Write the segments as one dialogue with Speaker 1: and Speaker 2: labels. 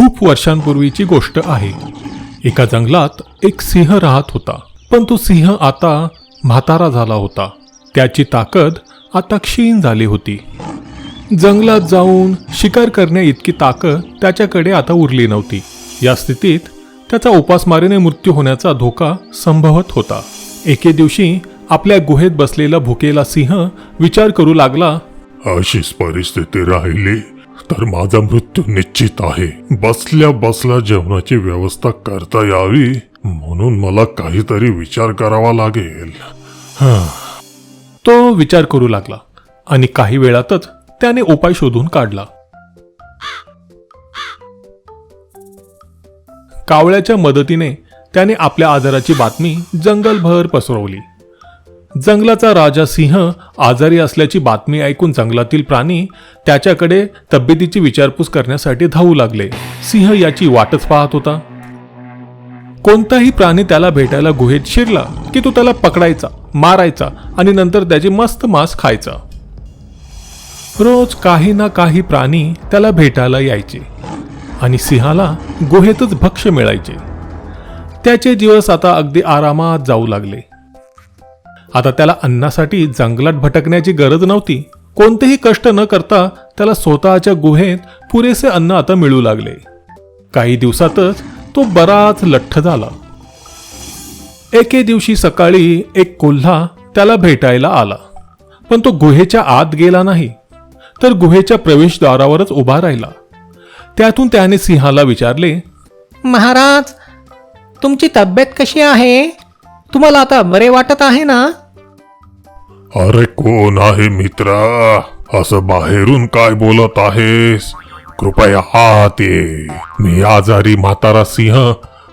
Speaker 1: खूप वर्षांपूर्वीची गोष्ट आहे. एका जंगलात एक सिंह राहत होता. पण तो सिंह आता म्हातारा झाला होता. त्याची ताकद आता क्षीण झाली होती. जंगलात जाऊन शिकार करण्या इतकी ताकद त्याच्याकडे आता उरली नव्हती. या स्थितीत त्याचा उपासमारीने मृत्यू होण्याचा धोका संभवत होता. एके दिवशी आपल्या गुहेत बसलेला भुकेला सिंह विचार करू लागला
Speaker 2: अशीच परिस्थिती राहिली. तर माझा मृत्यू निश्चित आहे. बसल्या बसल्या जेवणाची व्यवस्था करता यावी म्हणून मला काहीतरी विचार करावा लागेल.
Speaker 1: तो विचार करू लागला आणि काही वेळातच त्याने उपाय शोधून काढला. कावळ्याच्या मदतीने त्याने आपल्या आजाराची बातमी जंगलभर पसरवली. जंगलाचा राजा सिंह आजारी असल्याची बातमी ऐकून जंगलातील प्राणी त्याच्याकडे तब्येतीची विचारपूस करण्यासाठी धावू लागले. सिंह याची वाटच पाहत होता. कोणताही प्राणी त्याला भेटायला गुहेत शिरला की तो त्याला पकडायचा मारायचा आणि नंतर त्याचे मस्त मांस खायचा. रोज काही ना काही प्राणी त्याला भेटायला यायचे आणि सिंहाला गुहेतच भक्ष्य मिळायचे. त्याचे दिवस आता अगदी आरामात जाऊ लागले. आता त्याला अन्नासाठी जंगलात भटकण्याची गरज नव्हती. कोणतेही कष्ट न करता त्याला स्वतःच्या गुहेत पुरेसे अन्न आता मिळू लागले. काही दिवसातच तो बराच लठ्ठ झाला. एके दिवशी सकाळी एक कोल्हा त्याला भेटायला आला. पण तो गुहेच्या आत गेला नाही तर गुहेच्या प्रवेशद्वारावरच उभा राहिला. त्यातून त्याने सिंहाला विचारले
Speaker 3: महाराज तुमची तब्येत कशी आहे? तुम्हाला आता बरे वाटत आहे ना?
Speaker 2: अरे कोण आहे मित्रा? असं बाहेरून काय बोलत आहेस? कृपया आत ये. मी आजारी म्हातारा सिंह.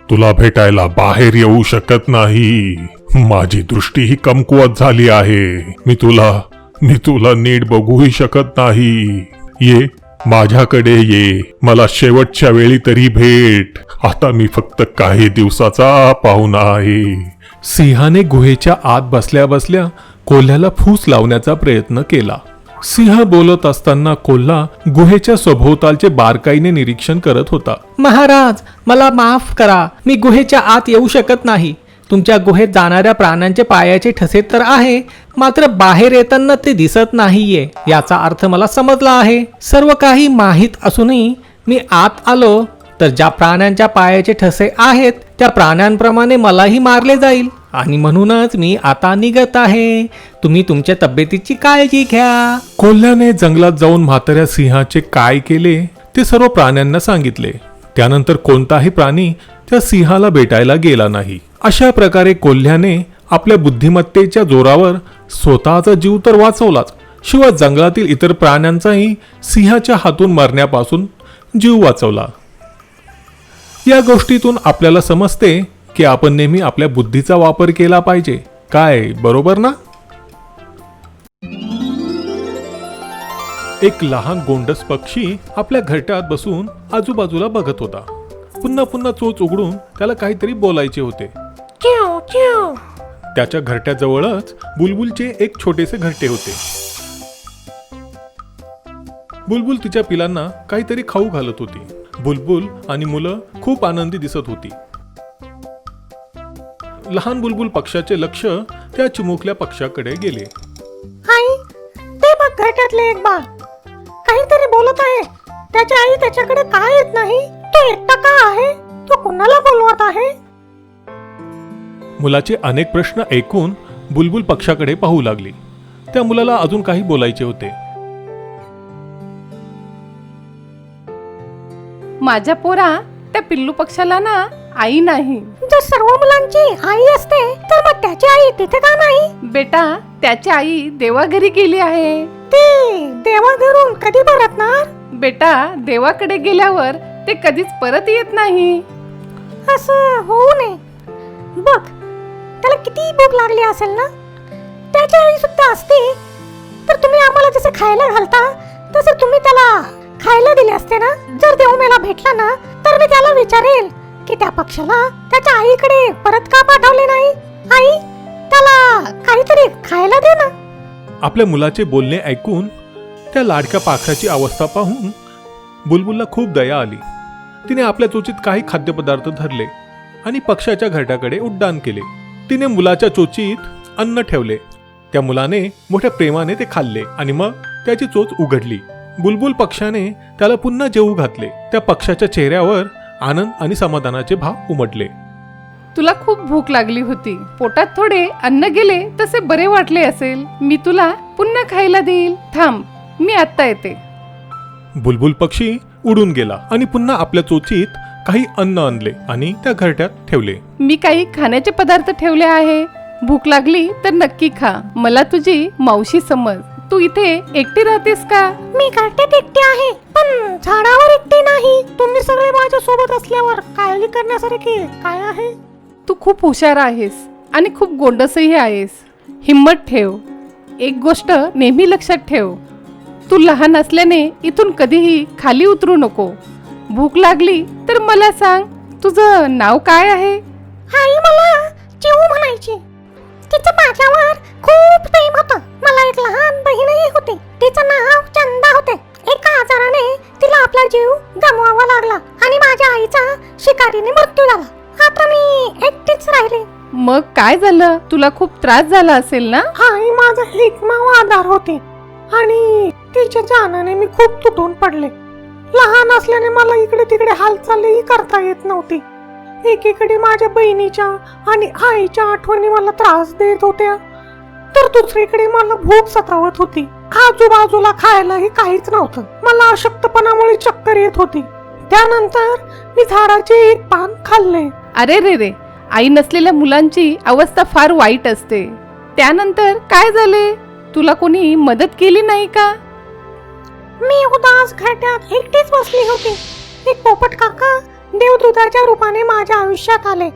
Speaker 2: तुला भेटायला बाहेर येऊ शकत नाही. माझी दृष्टी ही कमकुवत झाली आहे. मी तुला मी तुला नीट बघूही शकत नाही. ये माझ्याकडे ये. मला शेवटच्या वेळी तरी भेट. आता मी फक्त काही दिवसाचा पाहुणा आहे.
Speaker 1: सिंहाने गुहेच्या आत बसल्या बसल्या कोल्ह्याला फूस लावण्याचा प्रयत्न केला. सिंह बोलत असताना कोल्हा गुहेच्या सभोवतालचे बारकाईने निरीक्षण करत होता.
Speaker 3: महाराज मला माफ करा. मी गुहेच्या आत येऊ शकत नाही. तुमच्या गुहेत जाणाऱ्या प्राण्यांचे पायाचे ठसे तर आहे मात्र बाहेर येताना ते दिसत नाहीये याचा अर्थ मला समजला आहे. सर्व काही माहीत असूनही मी आत आलो. तर ज्या प्राण्यांच्या पायाचे ठसे आहेत त्या प्राण्यांप्रमाणे मलाही मारले जाईल. आणि म्हणूनच मी आता निघत आहे. तुम्ही तुमच्या तब्येतीची काळजी घ्या.
Speaker 1: कोल्ह्याने जंगलात जाऊन म्हाताऱ्या सिंहाचे काय केले ते सर्व प्राण्यांना सांगितले. त्यानंतर कोणताही प्राणी त्या सिंहाला भेटायला गेला नाही. अशा प्रकारे कोल्ह्याने आपल्या बुद्धिमत्तेच्या जोरावर स्वतःचा जीव तर वाचवलाच शिवाय जंगलातील इतर प्राण्यांचाही सिंहाच्या हातून मरण्यापासून जीव वाचवला. या गोष्टीतून आपल्याला समजते की आपण नेहमी आपल्या बुद्धीचा वापर केला पाहिजे. काय? बरोबर ना? एक लहान गोंडस पक्षी आपल्या घरट्यात बसून आजूबाजूला बघत होता. पुन्हा पुन्हा चोच उघडून त्याला काहीतरी बोलायचे होते. त्याच्या घरट्याजवळच बुलबुलचे एक छोटेसे घरटे होते. बुलबुल तिच्या पिलांना काहीतरी खाऊ घालत होती. बुलबुल आणि मुलं खूप आनंदी दिसत होती. लहान बुलबुल पक्षाचे लक्ष त्या चिमुकल्या पक्षाकडे गेले.
Speaker 4: आई ते बघ घरट्यातले एक बाळ. काहीतरी बोलत आहे. त्याची आई त्याच्याकडे का येत नाही? तो एकटा का आहे? तो कुणाला बोलवत आहे?
Speaker 1: मुलाचे अनेक प्रश्न ऐकून बुलबुल पक्षाकडे पाहू लागली. त्या मुलाला अजून काही बोलायचे होते.
Speaker 5: माझ्या पोरा त्या पिल्लू पक्षाला ना आई नाही.
Speaker 4: जर सर्व मुलांची आई असते तर मग त्याची आई तिथे का नाही?
Speaker 5: बेटा त्याची आई देवाघरी गेली आहे.
Speaker 4: ती देवा घरून कधी परतणार?
Speaker 5: बेटा देवाकडे गेल्यावर ते कधीच परत येत नाही.
Speaker 4: असं होऊ नये. बघ त्याला किती भूक लागली असेल ना? त्याची आई सुद्धा असते. तर तुम्ही आम्हाला जसे खायला घालता तसे तुम्ही त्याला खायला दिले असते ना? जर देव मला भेटला ना तर मी त्याला विचारेल की त्या पक्षाला त्याच्या आईकडे परत का पाठवले नाही? आई त्याला काहीतरी खायला दे ना.
Speaker 1: आपल्या मुलाचे बोलणे ऐकून त्या लाडक्या पाखराची अवस्था पाहून बुलबुलला खूप दया आली. तिने आपल्या चोचीत काही खाद्यपदार्थ धरले आणि पक्षाच्या घरट्याकडे उड्डाण केले. तिने मुलाच्या चोचीत अन्न ठेवले. त्या मुलाने मोठ्या प्रेमाने ते खाल्ले आणि मग त्याची चोच उघडली. बुलबुल पक्षाने त्याला पुन्हा जेवू घातले. त्या पक्षाच्या चेहऱ्यावर आनंद आणि समाधानाचे भाव उमटले.
Speaker 5: तुला खूप भूक लागली होती. पोटात थोडे अन्न गेले तसे बरे वाटले असेल. मी तुला पुन्हा खायला देईल. थांब मी आत्ता येते.
Speaker 1: बुलबुल पक्षी उडून गेला आणि पुन्हा आपल्या चोचीत काही अन्न आणले आणि त्या घरट्यात ठेवले.
Speaker 5: मी काही खाण्याचे पदार्थ ठेवले आहे. भूक लागली तर नक्की खा. मला तुझी मावशी समज. तू इथे एकटी राहतेस का?
Speaker 4: मी घरट्यात एकटी आहे पण झाडावर एकटी नाही. तुम्ही सगळे माझ्या सोबत असल्यावर काळजी करण्यासारखी काय आहे?
Speaker 5: तू खूप हुशार आहेस आणि खूप गोंडसही आहेस. हिम्मत ठेव. एक गोष्ट नेहमी लक्षात ठेव. तू लहान असल्याने इथून कधीही खाली उतरू नको. भूक लागली तर मला सांग तुझं नाव काय आहे?
Speaker 4: आई मला चिऊ म्हणायची. तिचं माझ्यावर खूप एक लहान बहीणही होती. तिचं नाव चंदा होते. एका आजाराने तिला आपला जीव गमवावा लागला आणि माझ्या आईचा शिकारीने मृत्यू झाला. आता मी एकटीच राहिले.
Speaker 5: मग काय झालं? तुला खूप त्रास झाला असेल ना?
Speaker 4: आई माझा एकमेव आधार होती आणि तिच्या जाण्याने मी खूप तुटून पडले. लहान असल्याने मला इकडे तिकडे हालचालही करता येत नव्हती. एकीकडे माझ्या बहिणीच्या आणि आईच्या आठवणी मला त्रास देत होत्या. तर दुसरीकडे मला भूक सतावत होती. आजूबाजूला खायलाही काहीच नव्हतं. मला अशक्तपणामुळे चक्कर येत होती. त्यानंतर मी झाडाचे एक पान खाल्ले.
Speaker 5: अरे रे रे आई नसलेल्या मुलांची अवस्था फार वाईट असते. त्यानंतर काय झाले? तुला कोणी मदत केली नाही का?
Speaker 4: मी उदास घरट्यात एकटीच बसली होती. एक पोपट काका देवदूताच्या रूपाने माझ्या आयुष्यात आले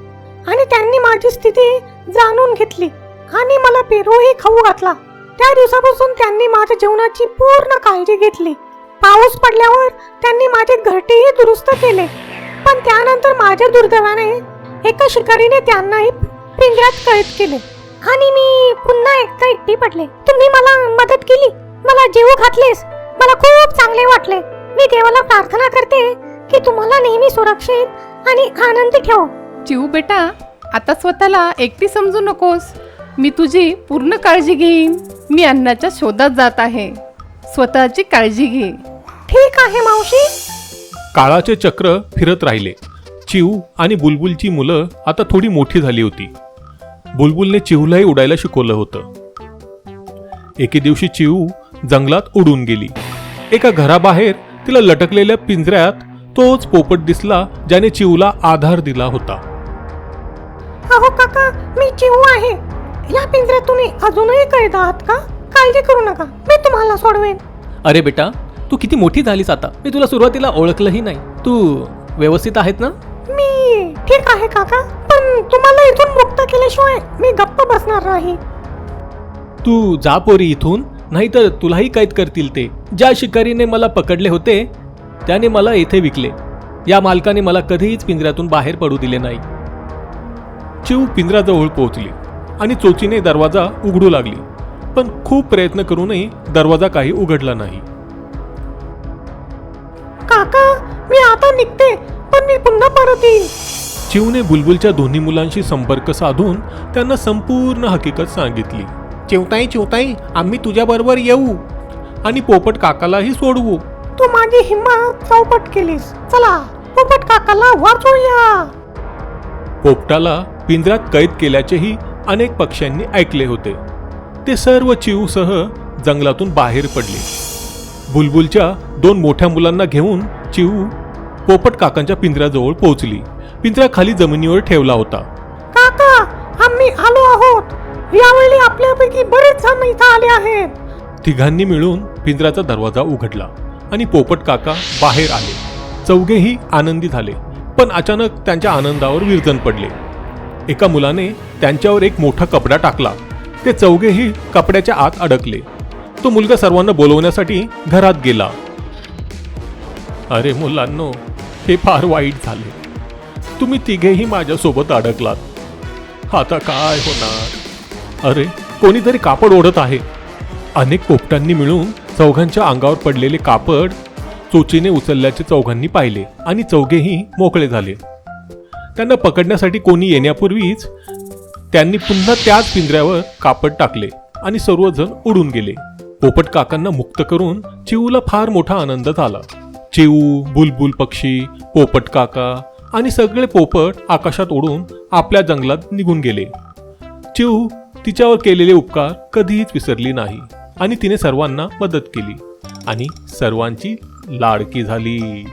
Speaker 4: आणि त्यांनी माझी स्थिती जाणून घेतली. आणि मला पेरूही खाऊ घातला. त्या दिवसापासून त्यांनी माझ्या जेवणाची पूर्ण काळजी घेतली. पाऊस पडल्यावर त्यांनी माझे घरटेही दुरुस्त केले. पण त्यानंतर माझ्या दुर्दैवाने एका शिकारीने त्यांनाही पिंजऱ्यात कैद केले. आणि मी पुन्हा एकदा एकटी पडले. तुम्ही मला मदत केली. मला जीव घातलेस. मला खूप चांगले वाटले. मी देवाला प्रार्थना करते की तुम्हाला नेहमी सुरक्षित आणि आनंदी ठेव.
Speaker 5: चिऊ बेटा आता स्वतःला एकटी समजू नकोस. मी तुझी पूर्ण काळजी घेईन. मी अन्नाच्या शोधात जात आहे. स्वतःची काळजी घे.
Speaker 4: ठीक आहे मावशी.
Speaker 1: काळाचे चक्र फिरत राहिले. चिऊ आणि बुलबुलची मुलं आता थोडी मोठी झाली होती. बुलबुलने चिऊलाही उडायला शिकवलं होतं. एके दिवशी चिऊ जंगलात उडून गेली. एका घराबाहेर तिला लटकलेल्या पिंजऱ्यात तोच पोपट दिसला ज्याने चिऊला आधार दिला होता.
Speaker 4: अहो काका मी चिऊ आहे. या पिंजऱ्यात तुम्ही अजूनही कैद आहात का? काळजी करू नका. मी तुम्हाला सोडवेन.
Speaker 3: अरे बेटा तू किती मोठी झालीस आता. मी तुला सुरुवातीला ओळखलंही नाही. तू व्यवस्थित आहेत ना?
Speaker 4: मी ठीक आहे काका पण तुम्हाला इथून मुक्त केल्याशिवाय मी गप्प बसणार नाही.
Speaker 3: तू जा पोरी इथून नाहीतर तुलाही कैद करतील ते. ज्या शिकारीने मला पकडले होते त्याने मला येथे विकले. या मालकाने मला कधीच पिंजऱ्यातून बाहेर पडू दिले नाही.
Speaker 1: चिऊ पिंजऱ्याजवळ पोहोचली. आणि चोचीने दरवाजा उघडू लागली. पण खूप प्रयत्न करूनही दरवाजा काही उघडला नाही.
Speaker 4: काका मी आता निघते पण मी पुन्हा परत येईन.
Speaker 1: चिवने बुलबुलच्या दोन्ही मुलांशी संपर्क साधून त्यांना संपूर्ण हकीकत सांगितली. चिवताई चिवताई आम्ही तुझ्याबरोबर येऊ. आणि पोपट काकालाही सोडवू.
Speaker 4: तू माझी हिंमत चौपट केलीस. चला पोपट काकाला वाचूया
Speaker 1: पोपटाला पिंजऱ्यात कैद केल्याचेही अनेक पक्ष्यांनी ऐकले होते. ते सर्व चिवसह जंगलातून बाहेर पडले. बुलबुलच्या दोन मोठ्या मुलांना घेऊन चिऊ पोपट काकांच्या पिंजऱ्याजवळ पोहोचली. पिंजरा खाली जमिनीवर ठेवला होता.
Speaker 4: काका आम्ही आलो आहोत. यावेळी आपल्यापैकी बरेच जण इथं आले आहेत.
Speaker 1: तिघांनी मिळून पिंजऱ्याचा दरवाजा उघडला आणि पोपट काका बाहेर आले. चौघेही आनंदी झाले पण अचानक त्यांच्या आनंदावर विरजन पडले. एका मुलाने त्यांच्यावर एक मोठा कपडा टाकला. ते चौघेही कपड्याच्या आत अडकले. तो मुलगा सर्वांना बोलवण्यासाठी घरात गेला. अरे मुलांनो हे फार वाईट झाले. तुम्ही तिघेही माझ्यासोबत अडकलात. आता काय होणार? अरे कोणीतरी कापड ओढत आहे. अनेक पोपटांनी मिळून चौघांच्या अंगावर पडलेले कापड चोचीने उचलल्याचे चौघांनी पाहिले आणि चौघेही मोकळे झाले. त्यांना पकडण्यासाठी कोणी येण्यापूर्वीच त्यांनी पुन्हा त्याच पिंजऱ्यावर कापड टाकले आणि सर्वजण उडून गेले. पोपट काकांना मुक्त करून चिऊला फार मोठा आनंद झाला. चिऊ बुलबुल पक्षी पोपट काका आणि सगळे पोपट आकाशात उडून आपल्या जंगलात निघून गेले. चिऊ तिच्यावर केलेले उपकार कधीच विसरली नाही आणि तिने सर्वांना मदत केली आणि सर्वांची लाडकी झाली.